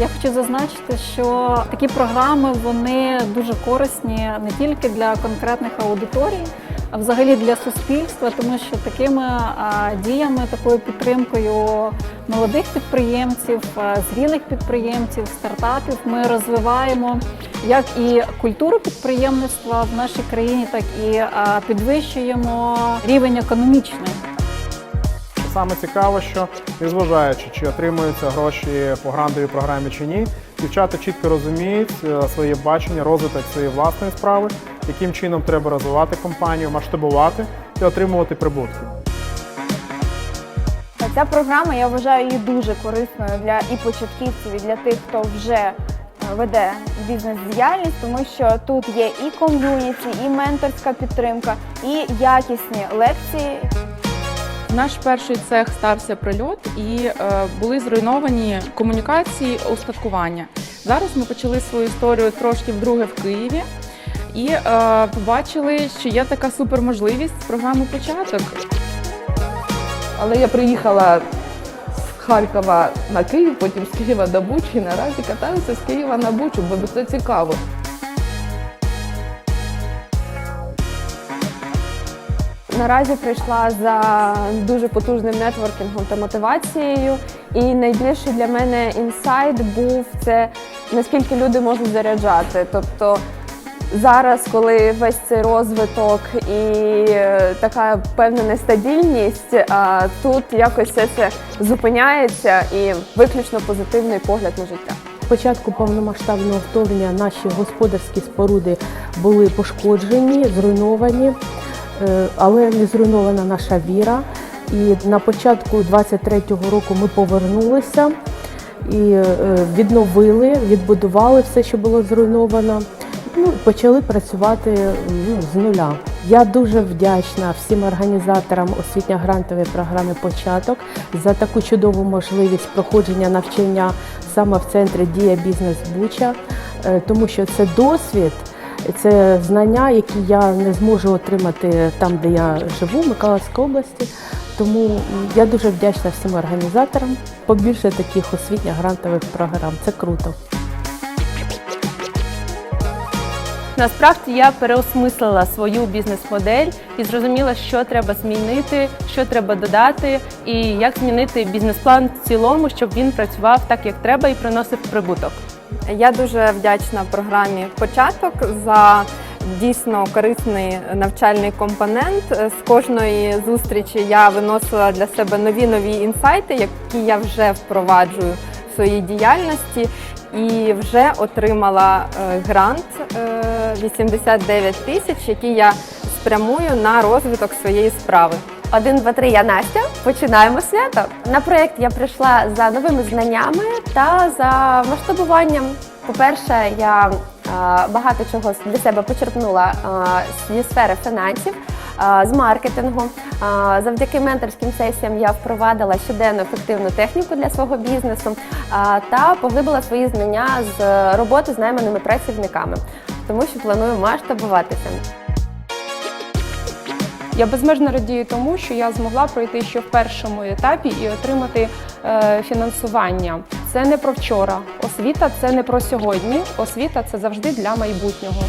Я хочу зазначити, що такі програми вони дуже корисні не тільки для конкретних аудиторій, а взагалі для суспільства, тому що такими діями, такою підтримкою молодих підприємців, зрілих підприємців, стартапів ми розвиваємо як і культуру підприємництва в нашій країні, так і підвищуємо рівень економічний. Саме цікаво, що незважаючи, чи отримуються гроші по грантовій програмі чи ні, дівчата чітко розуміють е, своє бачення, розвиток своєї власної справи, яким чином треба розвивати компанію, масштабувати і отримувати прибутки. Ця програма я вважаю її дуже корисною для і початківців, і для тих, хто вже е, веде бізнес-діяльність, тому що тут є і ком'юніті, і менторська підтримка, і якісні лекції. Наш перший цех стався прильот і е, були зруйновані комунікації, устаткування. Зараз ми почали свою історію трошки вдруге в Києві і е, побачили, що є така суперможливість з програми початок. Але я приїхала з Харкова на Київ, потім з Києва до Бучі. Наразі катаюся з Києва на Бучу, бо це цікаво. Наразі прийшла за дуже потужним нетворкінгом та мотивацією. І найбільший для мене інсайт був це наскільки люди можуть заряджати. Тобто зараз, коли весь цей розвиток і е, така певна нестабільність, тут якось все це зупиняється і виключно позитивний погляд на життя. початку повномасштабного вторгнення наші господарські споруди були пошкоджені, зруйновані, але не зруйнована наша віра. І на початку 23-го року ми повернулися і е, відновили, відбудували все, що було зруйновано. Ну, почали працювати ну, з нуля. Я дуже вдячна всім організаторам освітньо-грантової програми Початок за таку чудову можливість проходження навчання саме в центрі Дія Бізнес Буча, е, тому що це досвід, це знання, які я не зможу отримати там, де я живу, в Миколаївській області. Тому я дуже вдячна всім організаторам. Побільше таких освітньо-грантових програм. Це круто. Насправді я переосмислила свою бізнес-модель і зрозуміла, що треба змінити, що треба додати, і як змінити бізнес-план в цілому, щоб він працював так, як треба, і приносив прибуток. Я дуже вдячна програмі Початок за дійсно корисний навчальний компонент. З кожної зустрічі я виносила для себе нові нові інсайти, які я вже впроваджую в своїй діяльності. І вже отримала е, грант е, 89 тисяч, який я спрямую на розвиток своєї справи. Один, два, три, я Настя. Починаємо свято. На проєкт я прийшла за новими знаннями та за масштабуванням. По-перше, я багато чого для себе почерпнула зі сфери фінансів, з маркетингу. Завдяки менторським сесіям я впровадила щоденну ефективну техніку для свого бізнесу та поглибила свої знання з роботи з найманими працівниками, тому що планую масштабуватися. Я безмежно радію тому, що я змогла пройти ще в першому етапі і отримати е, фінансування. Це не про вчора. Освіта це не про сьогодні. Освіта це завжди для майбутнього.